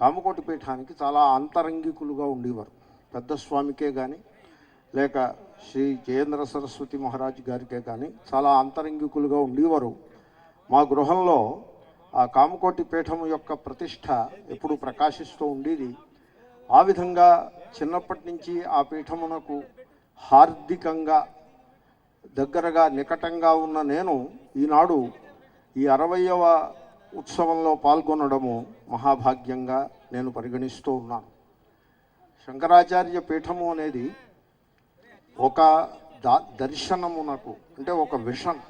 కామకోటి పీఠానికి చాలా అంతరంగికులుగా ఉండేవారు. పెద్ద స్వామికే కానీ లేక శ్రీ జయేంద్ర సరస్వతి మహారాజ్ గారికే కానీ చాలా అంతరంగికులుగా ఉండేవారు. మా గృహంలో ఆ కామకోటి పీఠం యొక్క ప్రతిష్ట ఎప్పుడు ప్రకాశిస్తూ ఉండేది. ఆ విధంగా చిన్నప్పటి నుంచి ఆ పీఠమునకు హార్దికంగా దగ్గరగా నికటంగా ఉన్న నేను ఈనాడు ఈ అరవయవ ఉత్సవంలో పాల్గొనడము మహాభాగ్యంగా నేను పరిగణిస్తూ ఉన్నాను. శంకరాచార్య పీఠము అనేది ఒక దా దర్శనమునకు అంటే ఒక విషన్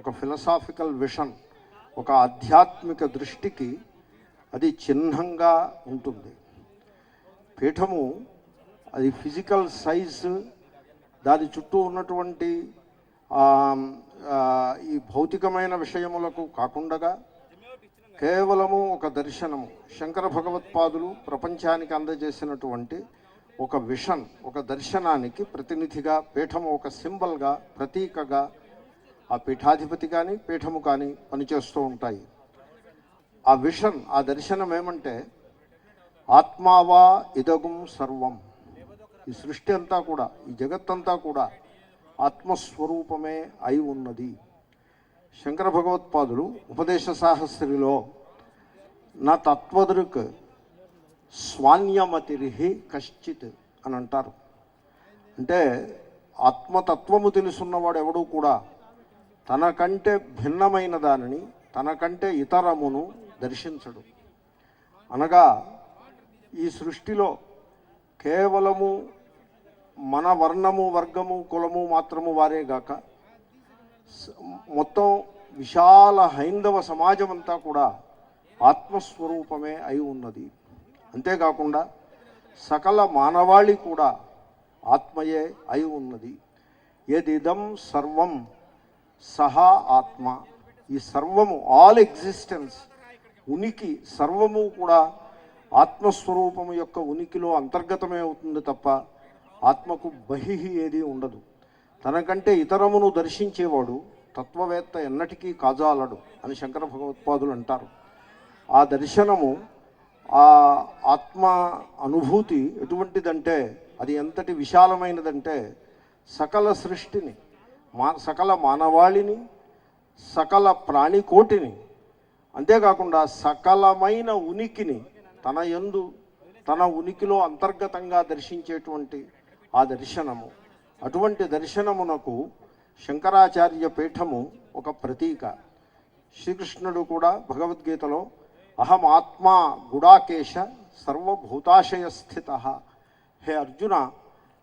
ఒక ఫిలసాఫికల్ విషన్ ఒక ఆధ్యాత్మిక దృష్టికి అది చిహ్నంగా ఉంటుంది. పీఠము అది ఫిజికల్ సైజ్ దాని చుట్టూ ఉన్నటువంటి ఈ భౌతికమైన విషయములకు కాకుండా కేవలము ఒక దర్శనము. శంకర భగవత్పాదులు ప్రపంచానికి అందజేసినటువంటి ఒక విషన్ ఒక దర్శనానికి ప్రతినిధిగా పీఠము ఒక సింబల్గా ప్రతీకగా ఆ పీఠాధిపతి కానీ పీఠము కానీ పనిచేస్తూ ఉంటాయి. ఆ విషన్ ఆ దర్శనం ఏమంటే ఆత్మావా ఇదగుం సర్వం. ఈ సృష్టి అంతా కూడా ఈ జగత్తంతా కూడా ఆత్మస్వరూపమే అయి ఉన్నది. శంకర భగవత్పాదులు ఉపదేశ సాహస్రిలో నా తత్వదృక్ స్వాన్యమతిరిహి కశ్చిత్ అని అంటారు. అంటే ఆత్మతత్వము తెలుసున్నవాడు ఎవడూ కూడా తనకంటే భిన్నమైన దానిని తనకంటే ఇతరమును దర్శించడు. అనగా ఈ సృష్టిలో కేవలము మన వర్ణము వర్గము కులము మాత్రము వారే గాక మొత్తం విశాల హైందవ సమాజం అంతా కూడా ఆత్మస్వరూపమే అయి ఉన్నది. అంతేకాకుండా సకల మానవాళి కూడా ఆత్మయే అయి ఉన్నది. ఏదిదం సర్వం సహా ఆత్మ. ఈ సర్వము ఆల్ ఎగ్జిస్టెన్స్ ఉనికి సర్వము కూడా ఆత్మస్వరూపము యొక్క ఉనికిలో అంతర్గతమే అవుతుంది తప్ప ఆత్మకు బహిహి ఏది ఉండదు. తనకంటే ఇతరమును దర్శించేవాడు తత్వవేత్త ఎన్నటికీ కాజాలడు అని శంకర భగవత్పాదులు అంటారు. ఆ దర్శనము ఆ ఆత్మ అనుభూతి ఎటువంటిదంటే అది ఎంతటి విశాలమైనదంటే సకల సృష్టిని మా సకల మానవాళిని సకల ప్రాణికోటిని అంతేకాకుండా సకలమైన ఉనికిని తన యందు తన ఉనికిలో అంతర్గతంగా దర్శించేటువంటి ఆ దర్శనము. అటువంటి దర్శనమునకు శంకరాచార్య పీఠము ఒక ప్రతీక. శ్రీకృష్ణుడు కూడా భగవద్గీతలో అహం ఆత్మా గుడాకేశ సర్వభూతాశయ స్థిత హే అర్జున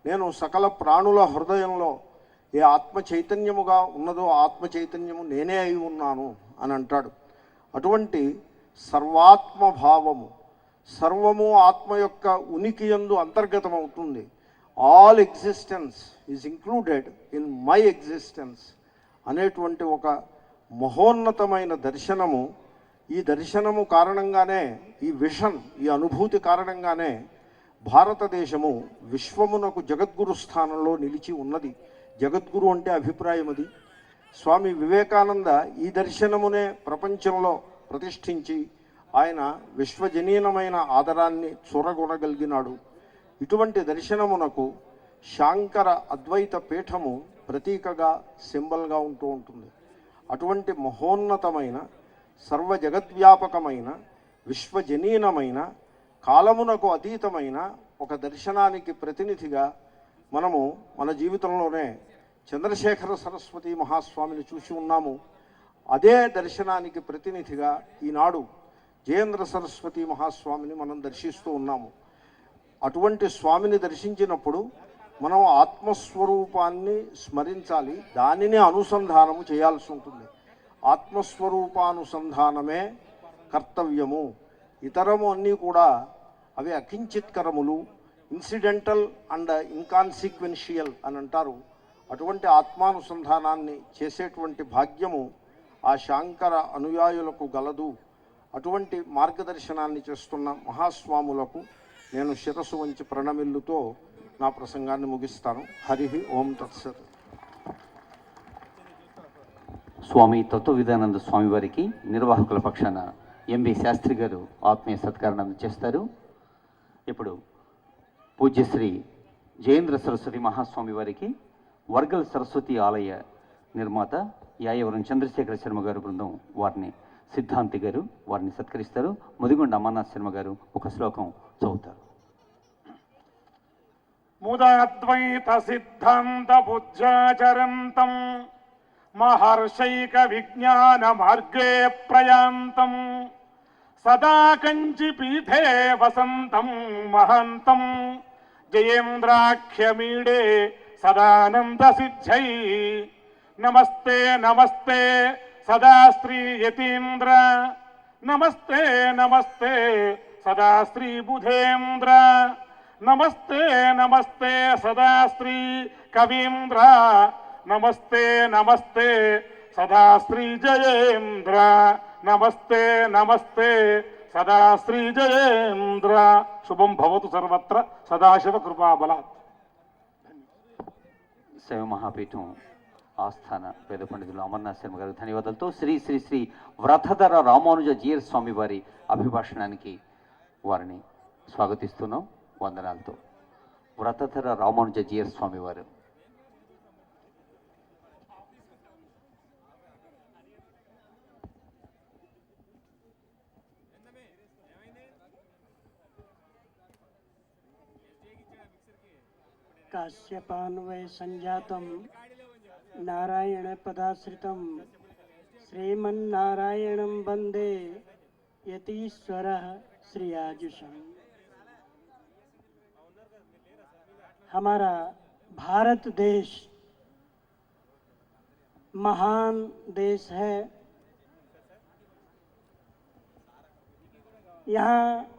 నేను సకల ప్రాణుల హృదయంలో ఏ ఆత్మ చైతన్యముగా ఉన్నదో ఆత్మ చైతన్యము నేనే అయి ఉన్నాను అని అంటాడు. అటువంటి సర్వాత్మభావము సర్వము ఆత్మ యొక్క ఉనికి యందు అంతర్గతమవుతుంది. All existence is included in my existence అనేటువంటి ఒక మహోన్నతమైన దర్శనము ఈ దర్శనము కారణంగానే ఈ విషన్ ఈ అనుభూతి కారణంగానే భారతదేశము విశ్వమునకు జగద్గురు స్థానంలో నిలిచి ఉన్నది. జగద్గురు అంటే అభిప్రాయం అది. స్వామి వివేకానంద ఈ దర్శనమునే ప్రపంచంలో ప్రతిష్ఠించి ఆయన విశ్వజనీనమైన ఆదరాన్ని చూరగొనగలిగినాడు. ఇటువంటి దర్శనమునకు శాంకర అద్వైత పీఠము ప్రతీకగా సింబల్గా ఉంటూ ఉంటుంది. అటువంటి మహోన్నతమైన సర్వ జగద్వ్యాపకమైన విశ్వజనీనమైన కాలమునకు అతీతమైన ఒక దర్శనానికి ప్రతినిధిగా మనము మన జీవితంలోనే చంద్రశేఖర సరస్వతి మహాస్వామిని చూసి ఉన్నాము. అదే దర్శనానికి ప్రతినిధిగా ఈనాడు జయేంద్ర సరస్వతి మహాస్వామిని మనం దర్శిస్తూ ఉన్నాము. అటువంటి స్వామిని దర్శించినప్పుడు మనం ఆత్మస్వరూపాన్ని స్మరించాలి. దానిని అనుసంధానము చేయాల్సి ఉంటుంది. ఆత్మస్వరూపానుసంధానమే కర్తవ్యము. ఇతరము అన్నీ కూడా అవి అకించిత్కరములు ఇన్సిడెంటల్ అండ్ ఇన్కాన్సిక్వెన్షియల్ అని అంటారు. అటువంటి ఆత్మానుసంధానాన్ని చేసేటువంటి భాగ్యము ఆ శాంకర అనుయాయులకు గలదు. అటువంటి మార్గదర్శనాన్ని చేస్తున్న మహాస్వాములకు నేను శిరస్సు వంచి ప్రణమిల్లుతో నా ప్రసంగాన్ని ముగిస్తాను. హరి ఓం తత్సత్. స్వామి తత్వ విధానంద స్వామి వారికి నిర్వాహకుల పక్షాన ఎంబి శాస్త్రి గారు ఆత్మీయ సత్కారం అందజేస్తారు ఇప్పుడు పూజ్యశ్రీ జయేంద్ర సరస్వతి మహాస్వామి వారికి వర్గల్ సరస్వతి ఆలయ నిర్మాత యాయవరం చంద్రశేఖర శర్మ గారు బృందం వారిని సిద్ధాంతి గారు వారిని సత్కరిస్తారు. ముదిగొండ అమర్నాథ్ శర్మ గారు ఒక శ్లోకం చదువుతారు. ముదాద్వైత సిద్ధాంత బుజ్జాచరంతం మహర్షైక విజ్ఞాన మార్గే ప్రయాంతం. సదా కంచి పీఠే వసంతం మహంతం. జయేంద్రాఖ్యమీడే సదానంద సిద్ధై నమస్తే నమస్తే సదా శ్రీ యతీంద్ర. నమస్తే నమస్తే సదా శ్రీ బుధేంద్ర. నమస్తే నమస్తే సదా శ్రీ కవీంద్ర. నమస్తే నమస్తే సదా శ్రీ జయేంద్ర. నమస్తే నమస్తే సదా శ్రీ జయేంద్ర. శుభం భవతు సర్వత్ర సదాశివ కృపాబలాత్ శైవ మహాపీఠం ఆస్థాన పేద పండితులు అమర్నాథ్ శర్మ గారి ధన్యవాదాలతో శ్రీ శ్రీ శ్రీ వ్రతధర రామానుజ జీర్ స్వామి వారి అభిభాషణానికి వారిని స్వాగతిస్తున్నాం. వందనాలతో. వ్రతధర రామానుజ జీర్ స్వామి వారు. काश्यपान्वय संजातं नारायणपदाश्रितं श्रीमन्नारायणं वंदे यतीश्वरः श्रियाजुषम्। हमारा भारत देश महान देश है। यहाँ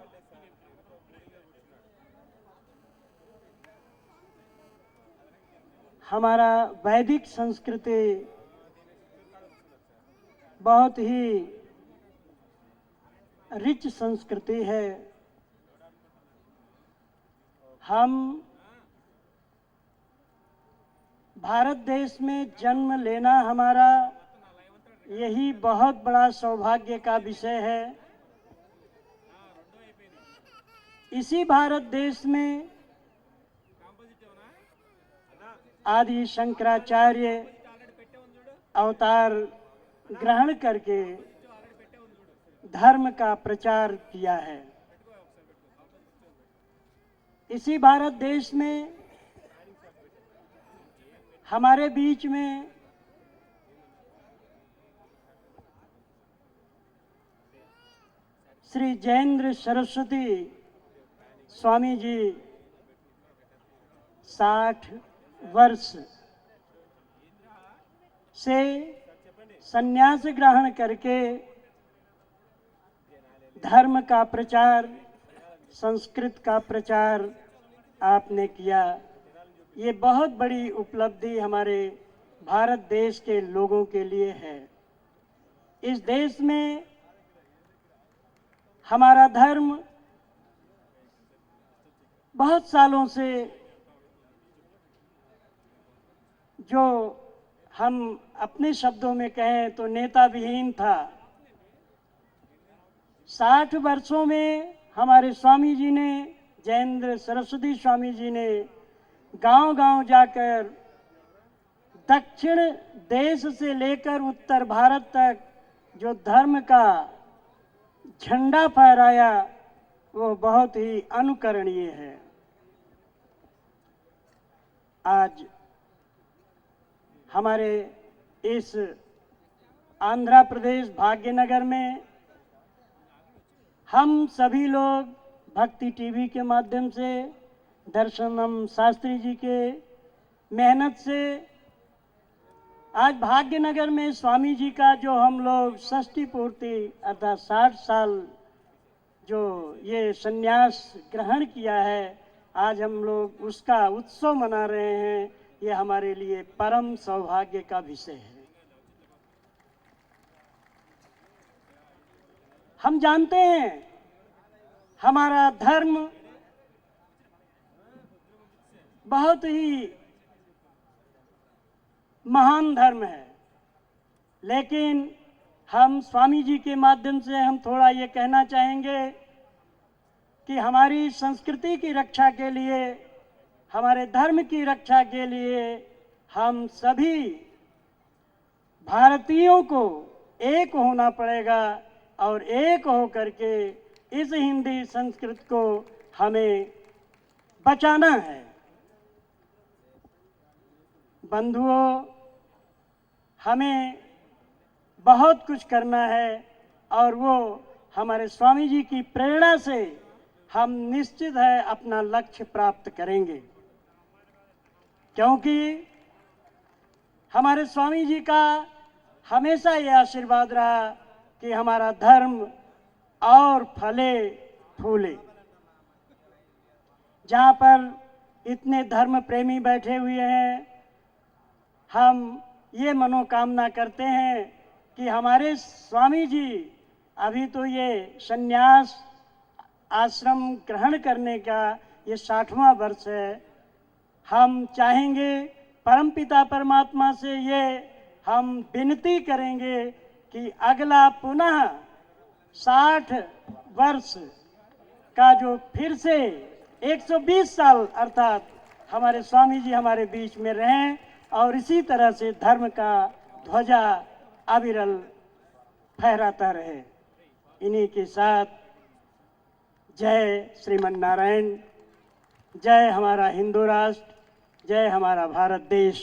हमारा वैदिक संस्कृति बहुत ही रिच संस्कृति है। हम भारत देश में जन्म लेना हमारा यही बहुत बड़ा सौभाग्य का विषय है। इसी भारत देश में आदि शंकराचार्य अवतार ग्रहण करके धर्म का प्रचार किया है। इसी भारत देश में, हमारे बीच में, श्री जयेंद्र सरस्वती स्वामी जी साठ वर्ष से संन्यास ग्रहण करके धर्म का प्रचार, संस्कृत का प्रचार आपने किया। ये बहुत बड़ी उपलब्धि हमारे भारत देश के लोगों के लिए है। इस देश में हमारा धर्म बहुत सालों से जो हम अपने शब्दों में कहें तो नेता विहीन था। साठ वर्षों में हमारे स्वामी जी ने, जयेंद्र सरस्वती स्वामी जी ने गांव-गांव जाकर दक्षिण देश से लेकर उत्तर भारत तक जो धर्म का झंडा फहराया, वो बहुत ही अनुकरणीय है। आज हमारे इस आंध्र प्रदेश भाग्यनगर में हम सभी लोग भक्ति टीवी के माध्यम से दर्शनम शास्त्री जी के मेहनत से, आज भाग्यनगर में स्वामी जी का जो हम लोग षष्ठी पूर्ति अर्थात साठ साल जो ये संन्यास ग्रहण किया है, आज हम लोग उसका उत्सव मना रहे हैं। ये हमारे लिए परम सौभाग्य का विषय है। हम जानते हैं हमारा धर्म बहुत ही महान धर्म है, लेकिन हम स्वामी जी के माध्यम से हम थोड़ा ये कहना चाहेंगे कि हमारी संस्कृति की रक्षा के लिए हमारे धर्म की रक्षा के लिए हम सभी भारतीयों को एक होना पड़ेगा और एक हो करके इस हिंदी संस्कृत को हमें बचाना है। बंधुओं, हमें बहुत कुछ करना है और वो हमारे स्वामी जी की प्रेरणा से हम निश्चित है अपना लक्ष्य प्राप्त करेंगे। क्योंकि हमारे स्वामी जी का हमेशा ये आशीर्वाद रहा कि हमारा धर्म और फले फूले। जहाँ पर इतने धर्म प्रेमी बैठे हुए हैं, हम ये मनोकामना करते हैं कि हमारे स्वामी जी अभी तो ये संन्यास आश्रम ग्रहण करने का ये साठवां वर्ष है हम चाहेंगे परमपिता परमात्मा से ये हम विनती करेंगे कि अगला पुनः साठ वर्ष का जो फिर से 120 साल अर्थात हमारे स्वामी जी हमारे बीच में रहें और इसी तरह से धर्म का ध्वजा अविरल फहराता रहे। इन्हीं के साथ जय श्रीमन नारायण जय हमारा हिंदू राष्ट्र। జై హమారా భారతదేశ్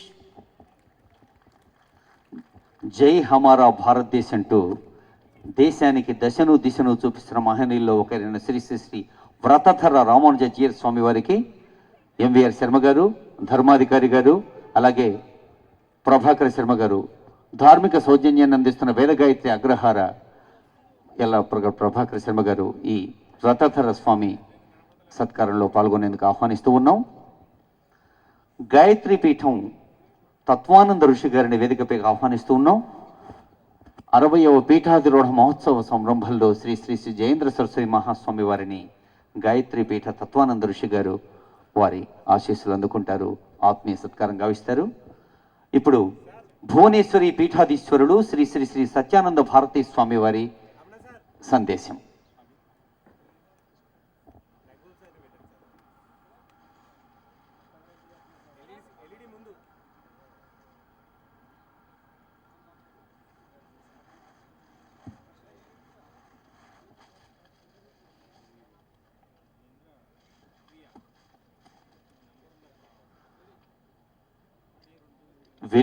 జై హమారా భారతదేశ్ అంటూ దేశానికి దశను దిశను చూపిస్తున్న మహనీయుల్లో ఒకరైన శ్రీ శ్రీ శ్రీ వ్రతధర రామానుజీర్ స్వామి వారికి ఎంవిఆర్ శర్మ గారు ధర్మాధికారి గారు అలాగే ప్రభాకర్ శర్మ గారు ధార్మిక సౌజన్యాన్ని అందిస్తున్న వేలగాయత్రి అగ్రహార ఎలా ప్రభాకర్ శర్మ గారు ఈ వ్రతధర స్వామి సత్కారంలో పాల్గొనేందుకు ఆహ్వానిస్తూ ఉన్నాం. గాయత్రి పీఠం తత్వానంద ఋషి గారిని వేదికపై ఆహ్వానిస్తూ ఉన్నాం. అరవయవ పీఠాధిరోహ మహోత్సవ సంరంభంలో శ్రీ శ్రీ శ్రీ జయేంద్ర సరస్వతి మహాస్వామి వారిని గాయత్రి పీఠ తత్వానంద ఋషి గారు వారి ఆశీస్సులు అందుకుంటారు. ఆత్మీయ సత్కారం గావిస్తారు. ఇప్పుడు భువనేశ్వరి పీఠాధీశ్వరుడు శ్రీ శ్రీ శ్రీ సత్యానంద భారతీ స్వామి వారి సందేశం.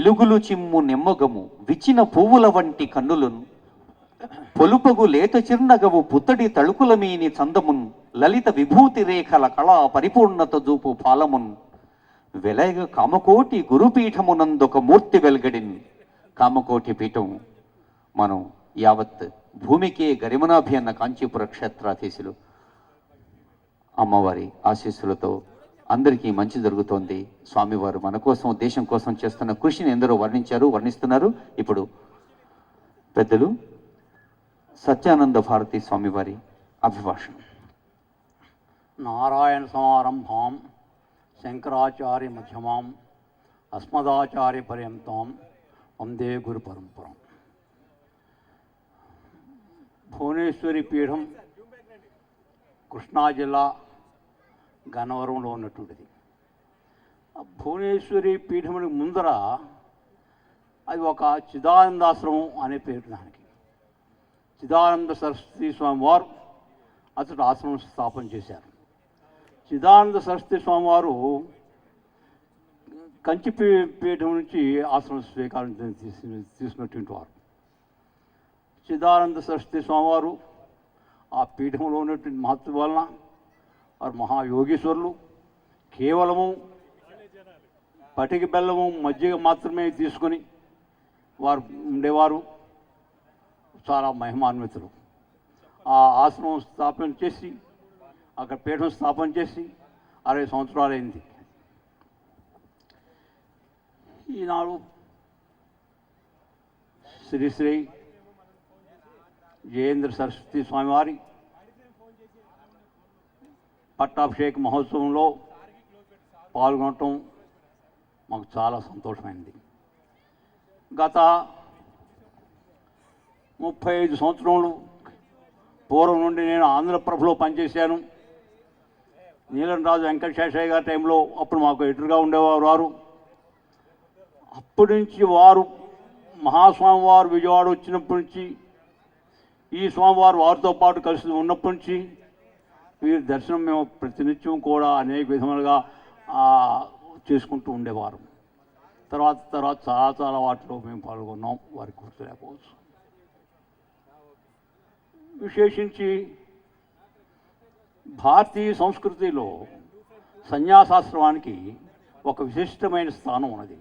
వెలుగులు చిమ్ము నిమ్మగము విచ్చిన పువ్వుల వంటి కన్నులను పొలుపగు లేత చిరునగవు పుత్తడి తళుకుల మీని చందమున్ లలిత విభూతి రేఖల కళా పరిపూర్ణత జూపు ఫాలమున్ వెలయగ కామకోటి గురుపీఠమునందొక మూర్తి వెలగడిన్. కామకోటి పీఠం మనం యావత్ భూమికే గరిమనాభి అన్న కాంచీపుర క్షేత్రాధీశులు అమ్మవారి ఆశీస్సులతో అందరికీ మంచి జరుగుతోంది. స్వామివారు మన కోసం దేశం కోసం చేస్తున్న కృషిని ఎందరో వర్ణించారు వర్ణిస్తున్నారు. ఇప్పుడు పెద్దలు సత్యానంద భారతి స్వామివారి అభిభాషణ. నారాయణ సమారంభాం శంకరాచార్య మధ్యమాం అస్మదాచార్య పర్యంతం వందే గురు పరంపరం. భువనేశ్వరి పీఠం కృష్ణా జిల్లా గన్నవరంలో ఉన్నటువంటిది. ఆ భువనేశ్వరి పీఠమునికి ముందర అది ఒక చిదానందాశ్రమం అనే పేరు దానికి. చిదానంద సరస్వతి స్వామి వారు అతడు ఆశ్రమం స్థాపన చేశారు. చిదానంద సరస్వతి స్వామి వారు కంచి పీఠం నుంచి ఆశ్రమం స్వీకారం తీసుకున్నటువంటి వారు. చిదానంద సరస్వతి స్వామివారు ఆ పీఠంలో ఉన్నటువంటి మహత్వ వలన వారు మహాయోగీశ్వరులు. కేవలము పటిక బెల్లము మజ్జిగ మాత్రమే తీసుకొని వారు ఉండేవారు. చాలా మహిమాన్వితులు. ఆ ఆశ్రమం స్థాపన చేసి అక్కడ పీఠం స్థాపన చేసి అరవై సంవత్సరాలైంది ఈనాడు శ్రీ శ్రీ జయేంద్ర సరస్వతి స్వామివారి పట్టాభిషేక మహోత్సవంలో పాల్గొనటం మాకు చాలా సంతోషమైంది గత ముప్పై ఐదు సంవత్సరములు పూర్వం నుండి నేను ఆంధ్రప్రభలో పనిచేశాను. నీలంరాజు వెంకటశేషయ్య గారి టైంలో అప్పుడు మాకు ఎదురుగా ఉండేవారు వారు. అప్పటి నుంచి వారు మహాస్వామి వారు విజయవాడ వచ్చినప్పటి నుంచి ఈ స్వామివారు వారితో పాటు కలిసి ఉన్నప్పటి నుంచి వీరి దర్శనం మేము ప్రతినిత్యం కూడా అనేక విధములుగా చేసుకుంటూ ఉండేవారు. తర్వాత తర్వాత చాలా చాలా వాటిలో మేము పాల్గొన్నాం. వారికి గుర్తులేకపోవచ్చు. విశేషించి భారతీయ సంస్కృతిలో సన్యాసాశ్రమానికి ఒక విశిష్టమైన స్థానం ఉన్నది.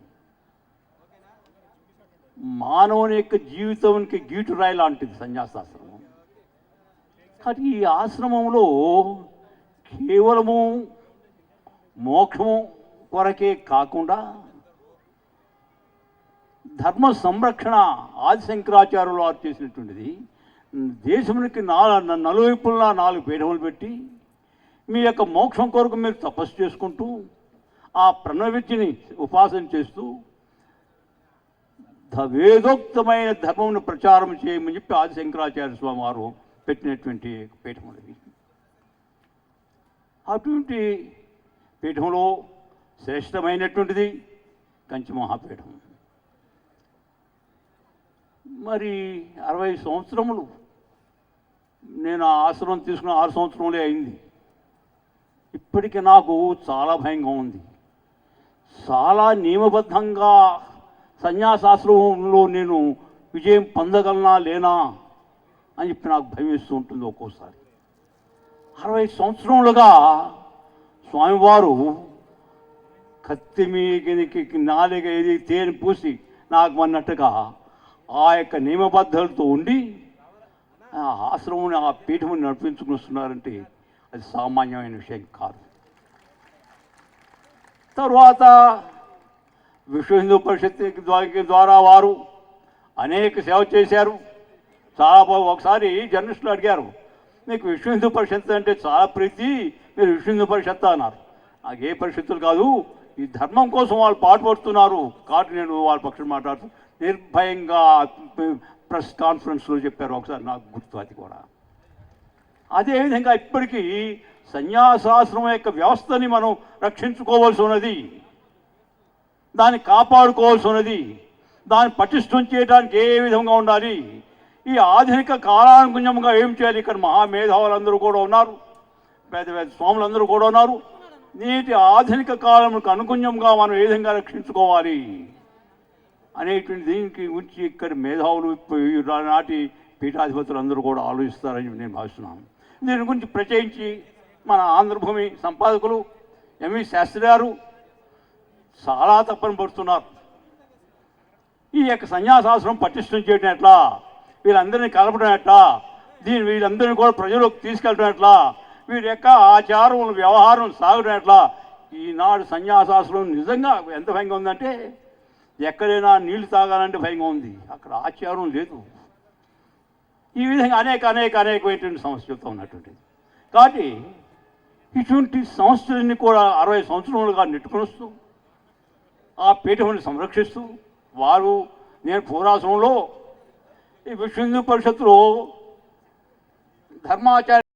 మానవుని యొక్క జీవితానికి గీటురాయి లాంటిది సన్యాసాశ్రమం. కానీ ఈ ఆశ్రమంలో కేవలము మోక్షము కొరకే కాకుండా ధర్మ సంరక్షణ ఆది శంకరాచార్యులు వారు చేసినటువంటిది. దేశమునికి నాలుగు నలువైపులా నాలుగు పీఠములు పెట్టి మీ యొక్క మోక్షం కొరకు మీరు తపస్సు చేసుకుంటూ ఆ ప్రణవిద్యని ఉపాసన చేస్తూ ధ వేదోక్తమైన ధర్మమును ప్రచారం చేయమని చెప్పి ఆది శంకరాచార్య స్వామి వారు పెట్టినటువంటి పీఠములవి అటువంటి పీఠంలో శ్రేష్టమైనటువంటిది కంచి మహాపీఠం. మరి అరవై సంవత్సరములు నేను ఆ ఆశ్రమం తీసుకున్న ఆరు సంవత్సరములే అయింది. ఇప్పటికీ నాకు చాలా భయంగా ఉంది. చాలా నియమబద్ధంగా సన్యాసాశ్రమంలో నేను విజయం పొందగలనా లేనా అని చెప్పి నాకు భయం వేస్తూ ఉంటుంది ఒక్కోసారి. అరవై సంవత్సరములుగా స్వామివారు కత్తి మీకి నాలుగ ఏది తేనె పూసి నాకు అన్నట్టుగా ఆ యొక్క నియమబద్ధలతో ఉండి ఆ ఆశ్రమం ఆ పీఠం నడిపించుకుని వస్తున్నారంటే అది సామాన్యమైన విషయం కాదు. తర్వాత విశ్వ హిందూ పరిషత్ ద్వారా వారు అనేక సేవ చేశారు. చాలా ఒకసారి జర్నలిస్టులు అడిగారు మీకు విశ్వ హిందూ పరిషత్ అంటే చాలా ప్రీతి మీరు విశ్వ హిందూ పరిషత్ అన్నారు. నాకు ఏ పరిషత్తులు కాదు ఈ ధర్మం కోసం వాళ్ళు పాటుపడుతున్నారు. కాబట్టి నేను వాళ్ళ పక్షం మాట్లాడుతూ నిర్భయంగా ప్రెస్ కాన్ఫరెన్స్లో చెప్పారు ఒకసారి నాకు గుర్తు అది కూడా. అదేవిధంగా ఇప్పటికీ సన్యాసాశ్రమం యొక్క వ్యవస్థని మనం రక్షించుకోవాల్సి ఉన్నది దాన్ని కాపాడుకోవాల్సి ఉన్నది దాన్ని పటిష్టం చేయడానికి ఏ విధంగా ఉండాలి ఈ ఆధునిక కాలానుగుణ్యంగా ఏం చేయాలి? ఇక్కడ మహామేధావులందరూ కూడా ఉన్నారు. పెద్ద పెద్ద స్వాములందరూ కూడా ఉన్నారు. నేటి ఆధునిక కాలంకు అనుగుణ్యంగా మనం ఏ విధంగా రక్షించుకోవాలి? అనేటువంటి దీనికి గురించి ఇక్కడ మేధావులు నాటి పీఠాధిపతులు అందరూ కూడా ఆలోచిస్తారని నేను భావిస్తున్నాను. దీని గురించి ప్రత్యేకించి మన ఆంధ్రభూమి సంపాదకులు ఎంవి శాస్త్రి గారు చాలా తప్పని పడుతున్నారు. ఈ యొక్క సన్యాసాశ్రమం పటిష్టం చేయడం ఎట్లా? వీళ్ళందరినీ కలపడం ఎట్లా దీని వీళ్ళందరినీ కూడా ప్రజలకు తీసుకెళ్ళడం ఎట్లా వీరి యొక్క ఆచారం వ్యవహారం సాగడం ఎట్లా ఈనాడు సన్యాసాశ్రమం నిజంగా ఎంత భయంగా ఉందంటే ఎక్కడైనా నీళ్ళు తాగాలంటే భయంగా ఉంది. అక్కడ ఆచారం లేదు. ఈ విధంగా అనేక అనేక అనేకమైనటువంటి సమస్యలతో ఉన్నటువంటిది. కాబట్టి ఇటువంటి సంస్థలన్నీ కూడా అరవై సంవత్సరములుగా నెట్టుకుని వస్తూ ఆ పీఠముని సంరక్షిస్తూ వారు నేను పూరాశ్రమంలో ఈ విశ్వ హిందూ పరిషత్తులో ధర్మాచార్య